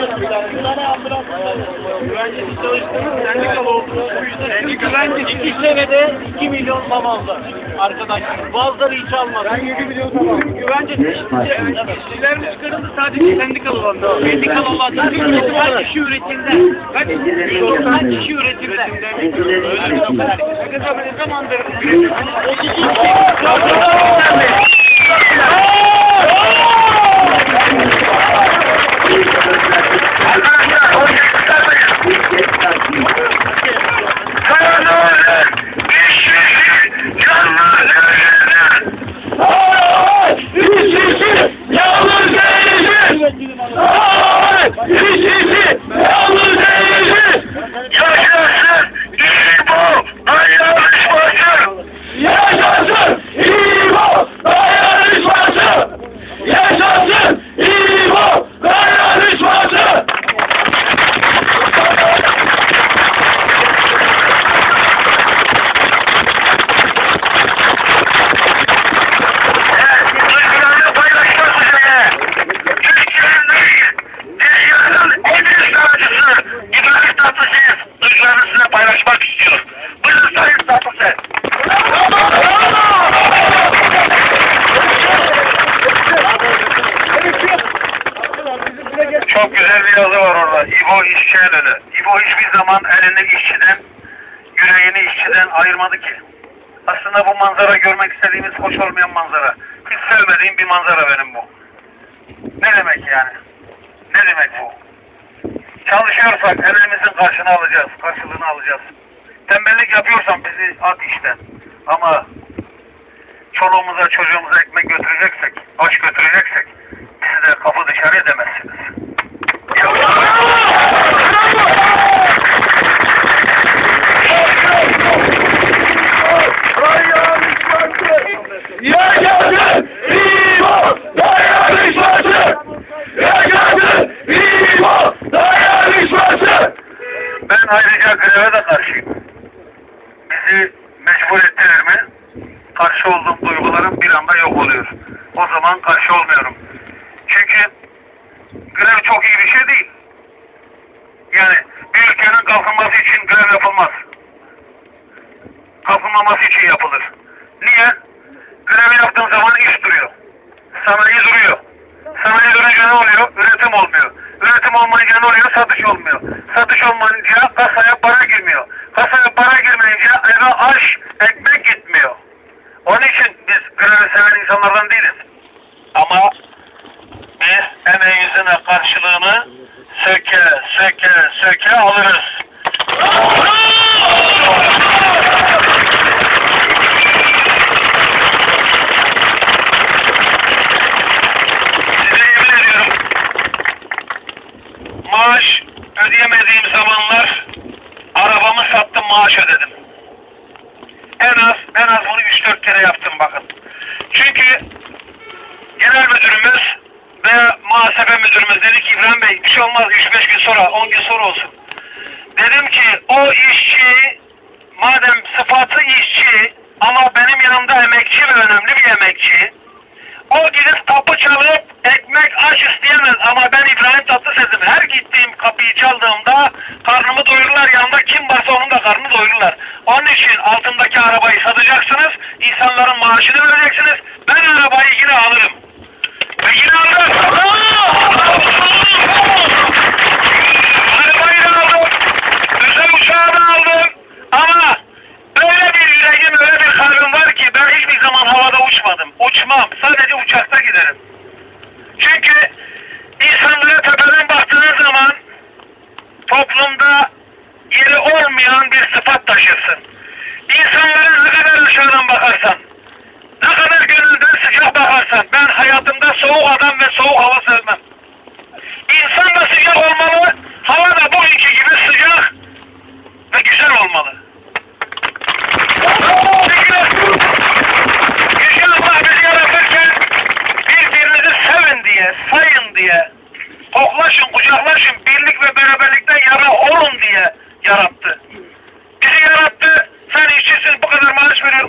Bir tane ambulans. Güvencesiz çalıştığınız sendikalı olduğunuz bu yüzden siz güvencesiz. İki senede 2 milyon tamamlar. Arkadaşlar bazıları hiç almadı. Ben 7 milyon tamam. Güvencesiz işçilerimiz kırıldı sadece sendikalı olanlar. Sendikalı olanlar kaç kişi üretimde? Kaç kişi kişi üretimde? Öyle bir o kadar. Ne zamandır? 32 paylaşmak istiyor. Buyurun Sayın Tatlıses. Çok güzel bir yazı var orada. İbo işçi önü. İbo hiçbir zaman elini işçiden, yüreğini işçiden ayırmadı ki. Aslında bu manzara görmek istediğimiz hoş olmayan manzara. Hiç sevmediğim bir manzara benim bu. Ne demek yani? Ne demek bu? Çalışıyorsak elimizin karşını alacağız, karşılığını alacağız. Tembellik yapıyorsan bizi at işten. Ama çoluğumuza çocuğumuza ekmek götüreceksek, aş götüreceksek bizi de kapı dışarı edemezsiniz. Yaşasın İbo dayanışması! Yaşasın İbo dayanışması! Ben ayrıca greve de karşıyım. Bizi mecbur ettiler mi? Karşı olduğum duygularım bir anda yok oluyor. O zaman karşı olmuyorum. Çünkü grev çok iyi bir şey değil. Yani bir ülkenin kalkınması için grev yapılmaz. Kalkınmaması için yapılır. Niye? Grev yaptığın zaman iş duruyor. Sanayi duruyor. Sanayi durunca ne oluyor? Üretim olmuyor. Üretim olmayınca ne oluyor? Satış olmuyor. Satış olmayınca kasaya para girmiyor. Kasaya para girmeyince eve aş, ekmek gitmiyor. Onun için biz grevi seven insanlardan değiliz. Ama biz emeğimizin karşılığını söke, söke, söke alırız. Maaş ödeyemediğim zamanlar arabamı sattım maaş ödedim. En az en az bunu 3-4 kere yaptım bakın. Çünkü genel müdürümüz ve muhasebe müdürümüz dedi ki İbrahim Bey bir şey olmaz 3-5 gün sonra 10 gün sonra olsun. Dedim ki o işçi madem sıfatı işçi ama benim yanımda emekçi ve önemli bir emekçi o gidip kapı çalıp ekmek aş isteyemez ama ben İbrahim Tatlıses'im. Çaldığımda karnımı doyururlar. Yanında kim varsa onun da karnını doyururlar. Onun için altındaki arabayı satacaksınız. insanların maaşını vereceksiniz. Ben arabayı yine alırım. Ve yine alırım. Arabayı aldım. Özel uçağı aldım. Ama öyle bir yüreğim, öyle bir kalbim var ki ben hiçbir zaman havada uçmadım. Uçmam. Sadece uçakta giderim. Çünkü olmayan bir sıfat taşırsın. İnsanlara ne kadar aşağıdan bakarsan, ne kadar gönülden sıcak bakarsan, ben hayatımda soğuk adam ve soğuk hava sevmem. İnsan da sıcak olmalı, hava da bugünkü gibi sıcak ve güzel olmalı. Birbirinizi sevin diye, sayın diye, koklaşın, kucaklaşın, birlik ve beraberlikten yana olun diye yarattı. Bizi yarattı, sen işçisin bu kadar maaş veriyor.